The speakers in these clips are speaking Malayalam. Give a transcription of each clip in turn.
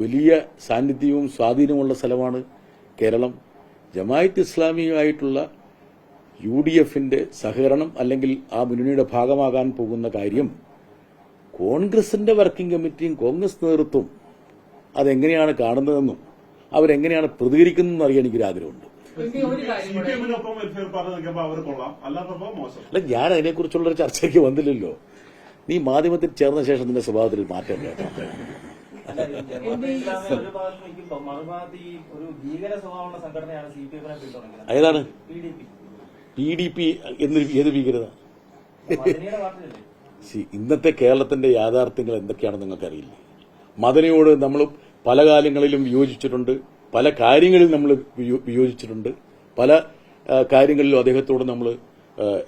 വലിയ സാന്നിധ്യവും സ്വാധീനമുള്ള സ്ഥലമാണ് കേരളം. ജമായത്ത് ഇസ്ലാമിയുമായിട്ടുള്ള യു ഡി എഫിന്റെ സഹകരണം അല്ലെങ്കിൽ ആ മുന്നണിയുടെ ഭാഗമാകാൻ പോകുന്ന കാര്യം കോൺഗ്രസിന്റെ വർക്കിംഗ് കമ്മിറ്റിയും കോൺഗ്രസ് നേതൃത്വം അതെങ്ങനെയാണ് കാണുന്നതെന്നും അവരെങ്ങനെയാണ് പ്രതികരിക്കുന്നതെന്നും അറിയാൻ എനിക്കൊരു ആഗ്രഹമുണ്ട്. അല്ല ഞാൻ അതിനെക്കുറിച്ചുള്ള ചർച്ചയ്ക്ക് വന്നില്ലല്ലോ. നീ മാധ്യമത്തിൽ ചേർന്ന ശേഷം നിന്റെ സ്വഭാവത്തിൽ മാറ്റം കേട്ടോ ഏതാണ്? P D P. പി എന്ന് ഏത് ഭീകരത? ഇന്നത്തെ കേരളത്തിന്റെ യാഥാർത്ഥ്യങ്ങൾ എന്തൊക്കെയാണെന്ന് നിങ്ങൾക്കറിയില്ല? മദനയോട് നമ്മൾ പല കാലങ്ങളിലും വിയോജിച്ചിട്ടുണ്ട് പല കാര്യങ്ങളിൽ നമ്മൾ വിയോ- വിയോജിച്ചിട്ടുണ്ട് പല കാര്യങ്ങളിലും അദ്ദേഹത്തോട് നമ്മൾ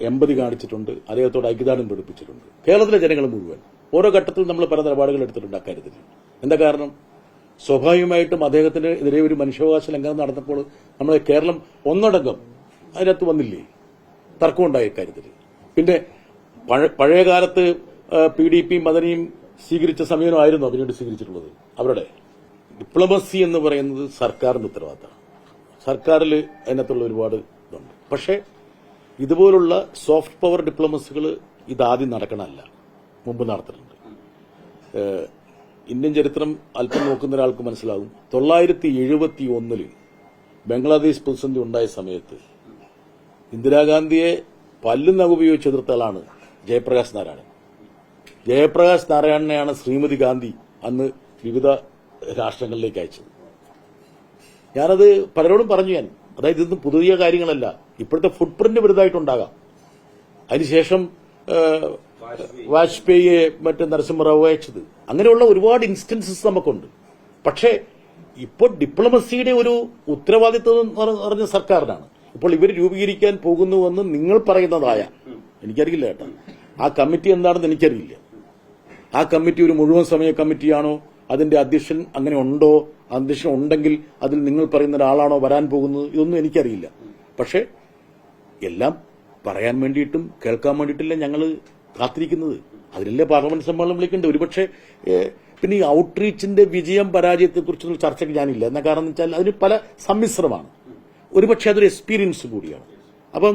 എമ്പതി കാണിച്ചിട്ടുണ്ട് അദ്ദേഹത്തോട് ഐക്യദാർഢ്യം പഠിപ്പിച്ചിട്ടുണ്ട് കേരളത്തിലെ ജനങ്ങൾ മുഴുവൻ. ഓരോ ഘട്ടത്തിൽ നമ്മൾ പല നിലപാടുകൾ എടുത്തിട്ടുണ്ട് അക്കാര്യത്തിൽ എന്താ കാരണം? സ്വാഭാവികമായിട്ടും അദ്ദേഹത്തിന് എതിരെ ഒരു മനുഷ്യാവകാശ ലംഘനം നടന്നപ്പോൾ നമ്മുടെ കേരളം ഒന്നടങ്കം അതിനകത്ത് വന്നില്ലേ? തർക്കമുണ്ടായ കാര്യത്തിൽ. പിന്നെ പഴയകാലത്ത് പഴയ കാലത്ത് പി ഡി പി മദനിയും സ്വീകരിച്ച സമീപനമായിരുന്നു പിന്നീട് സ്വീകരിച്ചിട്ടുള്ളത്. അവരുടെ ഡിപ്ലോമസി എന്ന് പറയുന്നത് സർക്കാരിന്റെ ഉത്തരവാദിത്തമാണ്. സർക്കാരിൽ അതിനകത്തുള്ള ഒരുപാട് ഇതുണ്ട്. പക്ഷേ ഇതുപോലുള്ള സോഫ്റ്റ് പവർ ഡിപ്ലോമസികൾ ഇതാദ്യം നടക്കണമല്ല മുമ്പ് നടത്തിയിട്ടുണ്ട് ഇന്ത്യൻ ചരിത്രം അല്പം നോക്കുന്ന ഒരാൾക്ക് മനസ്സിലാകും. തൊള്ളായിരത്തി എഴുപത്തി ഒന്നിൽ ബംഗ്ലാദേശ് പ്രതിസന്ധി ഉണ്ടായ സമയത്ത് ഇന്ദിരാഗാന്ധിയെ പല്ലും നഖം ഉപയോഗിച്ച് ജയപ്രകാശ് നാരായണൻ. ജയപ്രകാശ് നാരായണനെയാണ് ശ്രീമതി ഗാന്ധി അന്ന് വിവിധ രാഷ്ട്രങ്ങളിലേക്ക് അയച്ചത്. ഞാനത് പലരോടും പറഞ്ഞു ഞാൻ. അതായത് ഇതൊന്നും പുതിയ കാര്യങ്ങളല്ല. ഇപ്പോഴത്തെ ഫുട് പ്രിന്റ് വലുതായിട്ടുണ്ടാകാം. അതിനുശേഷം വാജ്പേയിയെ മറ്റ് നരസിംഹറാവു അയച്ചത്. അങ്ങനെയുള്ള ഒരുപാട് ഇൻസ്റ്റൻസസ് നമുക്കുണ്ട്. പക്ഷേ ഇപ്പോൾ ഡിപ്ലോമസിയുടെ ഒരു ഉത്തരവാദിത്വം എന്ന് പറഞ്ഞ സർക്കാരിനാണ്. ഇപ്പോൾ ഇവർ രൂപീകരിക്കാൻ പോകുന്നുവെന്ന് നിങ്ങൾ പറയുന്നതായ എനിക്കറിയില്ല കേട്ടോ. ആ കമ്മിറ്റി എന്താണെന്ന് എനിക്കറിയില്ല. ആ കമ്മിറ്റി ഒരു മുഴുവൻ സമയ കമ്മിറ്റിയാണോ? അതിന്റെ അധ്യക്ഷൻ അങ്ങനെ ഉണ്ടോ? അധ്യക്ഷൻ ഉണ്ടെങ്കിൽ അതിൽ നിങ്ങൾ പറയുന്ന ഒരാളാണോ വരാൻ പോകുന്നത്? ഇതൊന്നും എനിക്കറിയില്ല. പക്ഷേ എല്ലാം പറയാൻ വേണ്ടിയിട്ടും കേൾക്കാൻ വേണ്ടിയിട്ടില്ല ഞങ്ങൾ കാത്തിരിക്കുന്നത്. അതിലല്ലേ പാർലമെന്റ് സമ്മേളനം വിളിക്കേണ്ടത് ഒരുപക്ഷെ പിന്നെ ഈ ഔട്ട്റീച്ചിന്റെ വിജയം പരാജയത്തെക്കുറിച്ചുള്ള ചർച്ചയ്ക്ക് ഞാനില്ല. എന്ന കാരണം വെച്ചാൽ അതിന് പല സമ്മിശ്രമാണ്. ഒരുപക്ഷെ അതൊരു എക്സ്പീരിയൻസ് കൂടിയാണ്. അപ്പം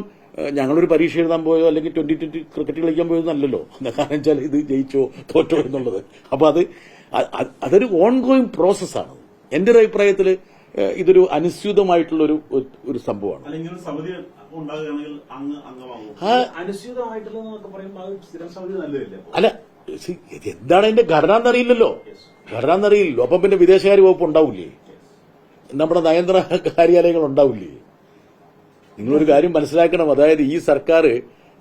ഞങ്ങളൊരു പരീക്ഷ എഴുതാൻ പോയോ അല്ലെങ്കിൽ ട്വന്റി ട്വന്റി ക്രിക്കറ്റ് കളിക്കാൻ പോയോ പോയതൊന്നല്ലല്ലോ എന്ന കാരണം വെച്ചാൽ ഇത് ജയിച്ചോ തോറ്റോ എന്നുള്ളത്. അപ്പൊ അത് അതൊരു ഓൺ ഗോയിങ് പ്രോസസ്സാണ് എന്റെ ഒരു അഭിപ്രായത്തിൽ ഇതൊരു അനുസ്യൂതമായിട്ടുള്ള ഒരു ഒരു സംഭവമാണ്? അല്ല ഇത് എന്താണ് അതിന്റെ ഘടന എന്നറിയില്ലല്ലോ. ഘടന എന്നറിയില്ലല്ലോ. അപ്പം പിന്നെ വിദേശകാര്യ വകുപ്പ് ഉണ്ടാവില്ലേ നമ്മുടെ നയന്ത്ര കാര്യാലയങ്ങൾ ഉണ്ടാവില്ലേ നിങ്ങളൊരു കാര്യം മനസ്സിലാക്കണം. അതായത് ഈ സർക്കാർ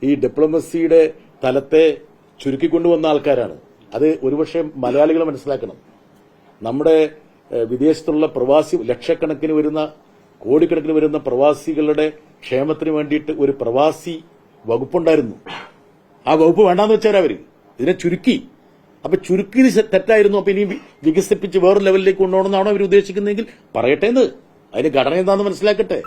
ഈ ഡിപ്ലോമസിയുടെ തലത്തെ ചുരുക്കിക്കൊണ്ടുവന്ന ആൾക്കാരാണ്. അത് ഒരുപക്ഷെ മലയാളികൾ മനസ്സിലാക്കണം. നമ്മുടെ വിദേശത്തുള്ള പ്രവാസി ലക്ഷക്കണക്കിന് വരുന്ന കോടിക്കണക്കിന് വരുന്ന പ്രവാസികളുടെ ക്ഷേമത്തിന് വേണ്ടിയിട്ട് ഒരു പ്രവാസി വകുപ്പുണ്ടായിരുന്നു. ആ വകുപ്പ് വേണ്ടാന്ന് വെച്ചാരവര് ഇതിനെ ചുരുക്കി. അപ്പൊ ചുരുക്കിയത് ശ- തെറ്റായിരുന്നു. അപ്പൊ ഇനി വികസിപ്പിച്ച് വേറെ ലെവലിലേക്ക് കൊണ്ടുപോകണമെന്നാണോ അവർ ഉദ്ദേശിക്കുന്നതെങ്കിൽ പറയട്ടെ എന്ന്. അതിന് ഘടന എന്താണെന്ന് മനസ്സിലാക്കട്ടെ?